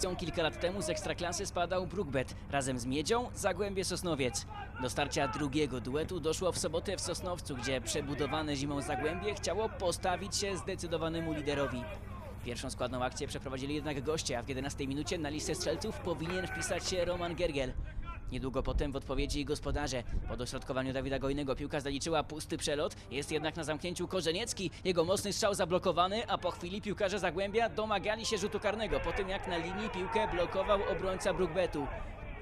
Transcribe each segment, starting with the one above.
Kilka lat temu z Ekstraklasy spadał Brookbet razem z Miedzią Zagłębie Sosnowiec. Do starcia drugiego duetu doszło w sobotę w Sosnowcu, gdzie przebudowane zimą Zagłębie chciało postawić się zdecydowanemu liderowi. Pierwszą składną akcję przeprowadzili jednak goście, a w 11 minucie na listę strzelców powinien wpisać się Roman Gergel. Niedługo potem w odpowiedzi gospodarze. Po dośrodkowaniu Dawida Gojnego piłka zaliczyła pusty przelot, jest jednak na zamknięciu Korzeniecki. Jego mocny strzał zablokowany, a po chwili piłkarze Zagłębia domagali się rzutu karnego, po tym jak na linii piłkę blokował obrońca Brookbetu.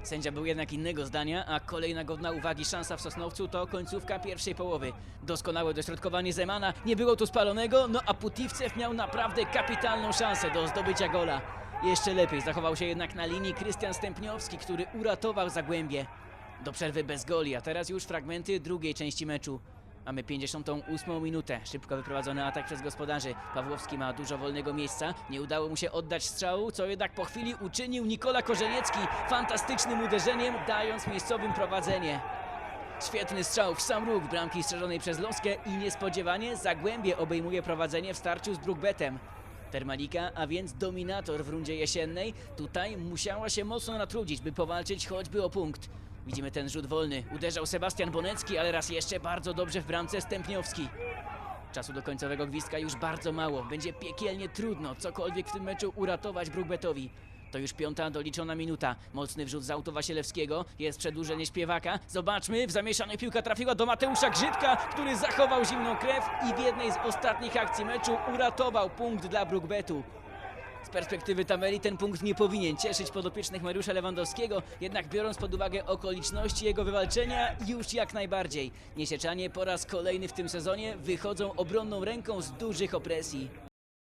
Sędzia był jednak innego zdania, a kolejna godna uwagi szansa w Sosnowcu to końcówka pierwszej połowy. Doskonałe dośrodkowanie Zemana, nie było tu spalonego, no a Putivcew miał naprawdę kapitalną szansę do zdobycia gola. Jeszcze lepiej zachował się jednak na linii Krystian Stępniowski, który uratował Zagłębie. Do przerwy bez goli, a teraz już fragmenty drugiej części meczu. Mamy 58 minutę. Szybko wyprowadzony atak przez gospodarzy. Pawłowski ma dużo wolnego miejsca. Nie udało mu się oddać strzału, co jednak po chwili uczynił Nikola Korzeniecki fantastycznym uderzeniem, dając miejscowym prowadzenie. Świetny strzał w sam róg bramki strzeżonej przez Loskę i niespodziewanie Zagłębie obejmuje prowadzenie w starciu z Brookbetem. Termalika, a więc dominator w rundzie jesiennej, tutaj musiała się mocno natrudzić, by powalczyć choćby o punkt. Widzimy ten rzut wolny. Uderzał Sebastian Bonecki, ale raz jeszcze bardzo dobrze w bramce Stępniowski. Czasu do końcowego gwizdka już bardzo mało. Będzie piekielnie trudno cokolwiek w tym meczu uratować Brookbetowi. To już piąta doliczona minuta. Mocny wrzut z auto Wasielewskiego. Jest przedłużenie śpiewaka. Zobaczmy, w zamieszanej piłka trafiła do Mateusza Grzybka, który zachował zimną krew i w jednej z ostatnich akcji meczu uratował punkt dla Brookbetu. Z perspektywy tabeli ten punkt nie powinien cieszyć podopiecznych Mariusza Lewandowskiego, jednak biorąc pod uwagę okoliczności jego wywalczenia, już jak najbardziej. Niesieczanie po raz kolejny w tym sezonie wychodzą obronną ręką z dużych opresji.